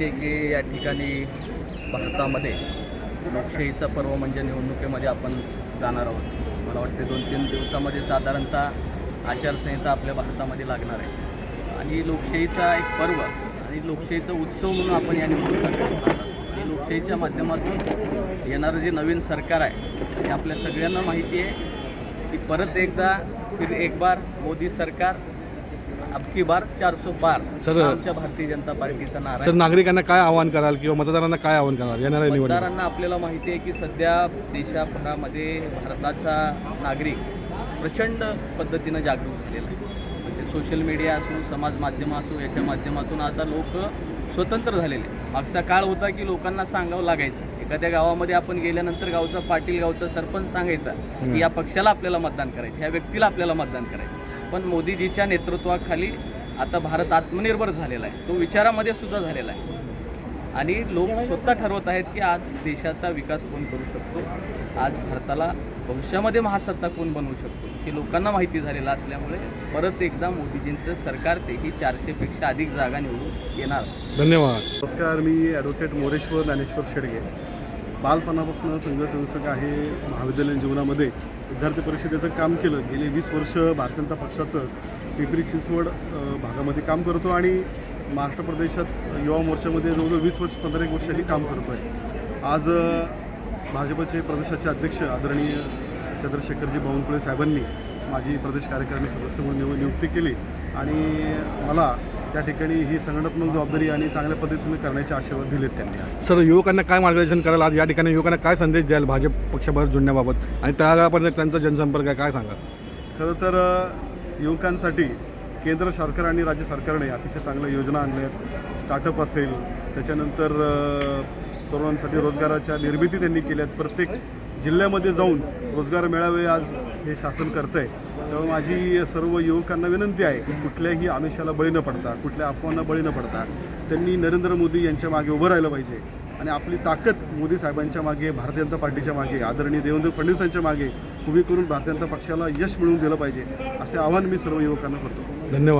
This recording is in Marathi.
माहिती आहे की या ठिकाणी भारतामध्ये लोकशाहीचा पर्व म्हणजे निवडणुकीमध्ये आपण जाणार आहोत. मला वाटते दोन तीन दिवसामध्ये साधारणतः आचारसंहिता आपल्या भारतामध्ये लागणार आहे. आणि लोकशाहीचा एक पर्व आणि लोकशाहीचा उत्सव म्हणून आपण या निवडणुका आणि लोकशाहीच्या माध्यमातून येणारं जे नवीन सरकार आहे हे आपल्या सगळ्यांना माहिती आहे की परत एकदा फिर एक बार मोदी सरकार अबकी बार चारसो बार सर- आमच्या भारतीय जनता पार्टीचा नारा सर आहे नागरिकांना काय आवाहन कराल किंवा मतदारांना काय आवाहन कराल? येणाऱ्या निवडणूक मतदारांना आपल्याला माहिती आहे की सध्या देशाभरामध्ये भारताचा नागरिक प्रचंड पद्धतीनं जागरूक झालेला आहे. म्हणजे सोशल मीडिया असो समाज माध्यम असो याच्या माध्यमातून आता लोक स्वतंत्र झालेले आहेत. मागचा काळ होता की लोकांना सांगावं लागायचं. एखाद्या गावामध्ये आपण गेल्यानंतर गावचा पाटील गावचा सरपंच सांगायचा की या पक्षाला आपल्याला मतदान करायचं ह्या व्यक्तीला आपल्याला मतदान करायचं. पण मोदीजीच्या नेतृत्वाखाली आता भारत आत्मनिर्भर झालेला आहे. तो विचारामध्ये सुद्धा झालेला आहे. आणि लोक स्वतः ठरवत आहेत की आज देशाचा विकास कोण करू शकतो? आज भारताला भविष्यामध्ये महासत्ता कोण बनवू शकतो? हे लोकांना माहिती झालेलं असल्यामुळे परत एकदा मोदीजींचं सरकार तेही चारशेपेक्षा अधिक जागा निवडून येणार. धन्यवाद. नमस्कार मी ॲडव्होकेट मोरेश्वर ज्ञानेश्वर शेडगे. बालपणापासून संघ संस्थक आहे महाविद्यालयीन जीवनामध्ये. विद्यार्थी परिषदेचं काम केलं. गेले वीस वर्ष भारतीय जनता पक्षाचं पिंपरी चिंचवड भागामध्ये काम करतो आणि महाराष्ट्र प्रदेशात युवा मोर्चामध्ये जवळजवळ वीस वर्ष पंधरा एक वर्षांनी काम करतो आहे आज भाजपचे प्रदेशाचे अध्यक्ष आदरणीय चंद्रशेखरजी बावनकुळे साहेबांनी माझी प्रदेश कार्यकारिणी सदस्य म्हणून निव- नियुक्ती केली. आणि मला त्या ठिकाणी ही संघटनात्मक जबाबदारी आणि चांगल्या पद्धतीने करण्याचे आशीर्वाद दिलेत त्यांनी आज. सर युवकांना काय मार्गदर्शन कराल? आज या ठिकाणी युवकांना काय संदेश द्याल भाजप पक्षाबरोबर जुळण्याबाबत? आणि त्यापर्यंत त्यांचा जनसंपर्क आहे काय सांगाल? खरं तर युवकांसाठी केंद्र सरकार आणि राज्य सरकारने अतिशय चांगल्या योजना आणल्या आहेत स्टार्टअप असेल त्याच्यानंतर तरुणांसाठी रोजगाराच्या निर्मिती त्यांनी केल्या आहेत प्रत्येक जिल्ह्यामध्ये जाऊन रोजगार मेळावे आज हे शासन करतं आहे त्यामुळे माझी सर्व युवकांना विनंती आहे की कुठल्याही आमिषाला बळी न पडता कुठल्या अफवांना बळी न पडता त्यांनी नरेंद्र मोदी यांच्या मागे उभं राहिलं पाहिजे. आणि आपली ताकद मोदी साहेबांच्या मागे भारतीय जनता पार्टीच्या मागे आदरणीय देवेंद्र फडणवीसांच्या मागे उभी करून भारतीय जनता पक्षाला यश मिळवून दिलं पाहिजे असे आवाहन मी सर्व युवकांना करतो. धन्यवाद.